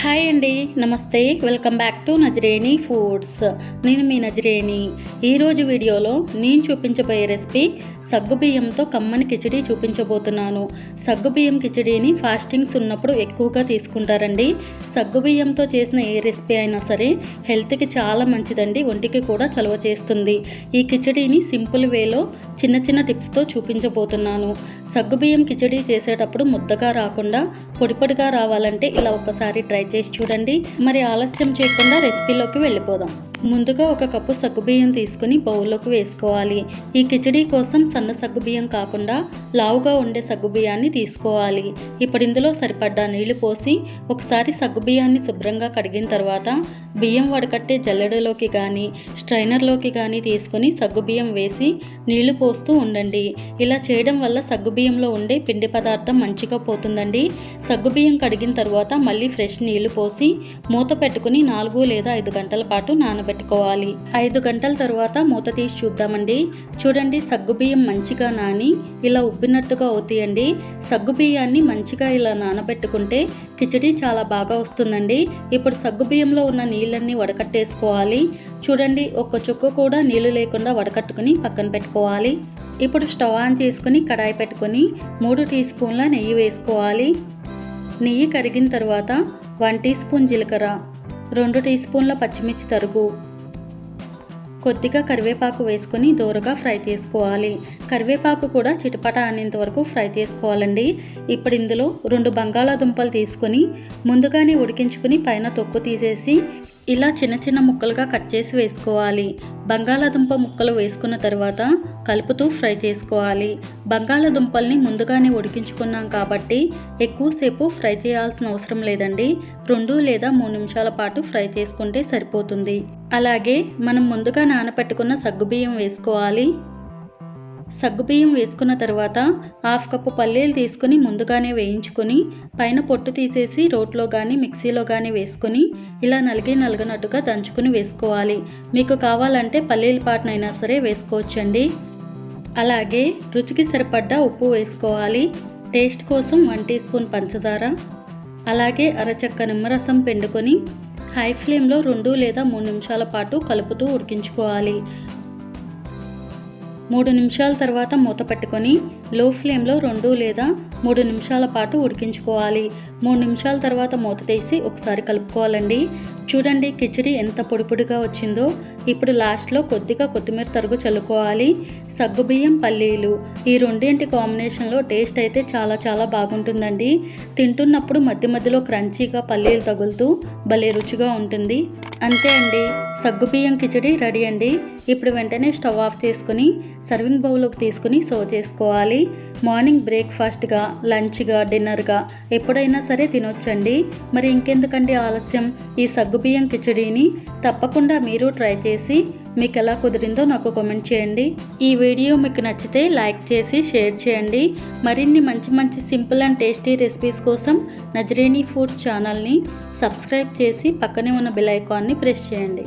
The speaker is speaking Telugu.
హాయ్ అండి నమస్తే. Welcome back to Nazareni foods నేను మీ నజరేణి. ఈరోజు వీడియోలో నేను చూపించబోయే రెసిపీ సగ్గుబియ్యంతో కమ్మని కిచడీ చూపించబోతున్నాను. సగ్గుబియ్యం కిచడీని ఫాస్టింగ్స్ ఉన్నప్పుడు ఎక్కువగా తీసుకుంటారండి. సగ్గుబియ్యంతో చేసిన ఏ రెసిపీ అయినా సరే హెల్త్కి చాలా మంచిదండి ఒంటికి కూడా చలవ చేస్తుంది. ఈ కిచడీని సింపుల్ వేలో చిన్న చిన్న టిప్స్తో చూపించబోతున్నాను. సగ్గుబియ్యం కిచడీ చేసేటప్పుడు ముద్దగా రాకుండా పొడిపొడిగా రావాలంటే ఇలా ఒకసారి ట్రై చేసి చూడండి. మరి ఆలస్యం చేయకుండా రెసిపీలోకి వెళ్ళిపోదాం. ముందుగా ఒక కప్పు సగ్గుబియ్యం తీసుకుని బౌల్లోకి వేసుకోవాలి. ఈ కిచడీ కోసం సన్న సగ్గుబియ్యం కాకుండా లావుగా ఉండే సగ్గుబియ్యాన్ని తీసుకోవాలి. ఇప్పుడు ఇందులో సరిపడ్డా నీళ్ళు పోసి ఒకసారి సగ్గుబియ్యాన్ని శుభ్రంగా కడిగిన తర్వాత బియ్యం వడకట్టే జల్లెడలోకి కానీ స్ట్రైనర్లోకి కానీ తీసుకొని సగ్గుబియ్యం వేసి నీళ్ళు పోస్తూ ఉండండి. ఇలా చేయడం వల్ల సగ్గుబియ్యంలో ఉండే పిండి పదార్థం మంచిగా పోతుందండి. సగ్గుబియ్యం కడిగిన తర్వాత మళ్ళీ ఫ్రెష్ నీళ్ళు పోసి మూత పెట్టుకుని నాలుగు లేదా ఐదు గంటల పాటు నానబెట్టుకోవాలి ఐదు గంటల తర్వాత మూత తీసి చూద్దామండి. చూడండి సగ్గుబియ్యం మంచిగా నాని ఇలా ఉబ్బినట్టుగా అవుతాయండి. సగ్గుబియ్యాన్ని మంచిగా ఇలా నానబెట్టుకుంటే కిచడీ చాలా బాగా వస్తుందండి. ఇప్పుడు సగ్గుబియ్యంలో ఉన్న నీళ్ళన్నీ వడకట్టేసుకోవాలి. చూడండి ఒక్క చుక్క కూడా నీళ్ళు లేకుండా వడకట్టుకుని పక్కన పెట్టుకోవాలి. ఇప్పుడు స్టవ్ ఆన్ చేసుకుని కడాయి పెట్టుకొని మూడు టీ స్పూన్ల నెయ్యి వేసుకోవాలి. నెయ్యి కరిగిన తర్వాత వన్ టీ స్పూన్ జీలకర్ర రెండు టీ స్పూన్ల పచ్చిమిర్చి తరుగు. కొద్దిగా కరివేపాకు వేసుకొని దూరగా ఫ్రై చేసుకోవాలి. కరివేపాకు కూడా చిటపట అనేంత వరకు ఫ్రై చేసుకోవాలండి. ఇప్పుడు ఇందులో రెండు బంగాళాదుంపలు తీసుకొని ముందుగానే ఉడికించుకుని పైన తొక్కు తీసేసి ఇలా చిన్న చిన్న ముక్కలుగా కట్ చేసి వేసుకోవాలి. బంగాళాదుంప ముక్కలు వేసుకున్న తర్వాత కలుపుతూ ఫ్రై చేసుకోవాలి. బంగాళాదుంపల్ని ముందుగానే ఉడికించుకున్నాం కాబట్టి ఎక్కువసేపు ఫ్రై చేయాల్సిన అవసరం లేదండి. రెండు లేదా మూడు నిమిషాల పాటు ఫ్రై చేసుకుంటే సరిపోతుంది. అలాగే మనం ముందుగా నానపెట్టుకున్న సగ్గుబియ్యం వేసుకోవాలి. సగ్గుబియ్యం వేసుకున్న తర్వాత హాఫ్ కప్పు పల్లీలు తీసుకుని ముందుగానే వేయించుకొని పైన పొట్టు తీసేసి రోట్లో కానీ మిక్సీలో కానీ వేసుకొని ఇలా నలిగి నలగనట్టుగా దంచుకుని వేసుకోవాలి. మీకు కావాలంటే పల్లీల పాటనైనా సరే వేసుకోవచ్చండి. అలాగే రుచికి సరిపడ్డ ఉప్పు వేసుకోవాలి. టేస్ట్ కోసం వన్ టీ స్పూన్ పంచదార. అలాగే అరచక్క నిమ్మరసం పిండుకొని హై ఫ్లేమ్లో రెండు లేదా మూడు నిమిషాల పాటు కలుపుతూ ఉడికించుకోవాలి. మూడు నిమిషాల తర్వాత మూత పెట్టుకొని లో ఫ్లేమ్లో రెండు లేదా మూడు నిమిషాల పాటు ఉడికించుకోవాలి. మూడు నిమిషాల తర్వాత మూత తీసి ఒకసారి కలుపుకోవాలండి. చూడండి కిచడీ ఎంత పొడిపొడిగా వచ్చిందో. ఇప్పుడు లాస్ట్లో కొద్దిగా కొత్తిమీర తరుగు చల్లుకోవాలి. సగ్గుబియ్యం పల్లీలు. ఈ రెండింటి కాంబినేషన్లో టేస్ట్ అయితే చాలా చాలా బాగుంటుందండి. తింటున్నప్పుడు మధ్య మధ్యలో క్రంచీగా పల్లీలు తగులుతూ భలే రుచిగా ఉంటుంది. అంతే అండి. సగ్గుబియ్యం కిచడీ రెడీ అండి. ఇప్పుడు వెంటనే స్టవ్ ఆఫ్ చేసుకుని సర్వింగ్ బౌల్లోకి తీసుకుని సర్వ్ చేసుకోవాలి. మార్నింగ్ బ్రేక్ఫాస్ట్గా లంచ్గా డిన్నర్గా ఎప్పుడైనా సరే తినొచ్చండి. మరి ఇంకెందుకండి ఆలస్యం? ఈ సగ్గుబియ్యం కిచడీని తప్పకుండా మీరు ట్రై చేసి మీకు ఎలా కుదిరిందో నాకు కామెంట్ చేయండి. ఈ వీడియో మీకు నచ్చితే లైక్ చేసి షేర్ చేయండి. మరిన్ని మంచి మంచి సింపుల్ అండ్ టేస్టీ రెసిపీస్ కోసం నజరేణి ఫుడ్ ఛానల్ని సబ్స్క్రైబ్ చేసి పక్కనే ఉన్న బెల్ ఐకాన్ని ప్రెస్ చేయండి.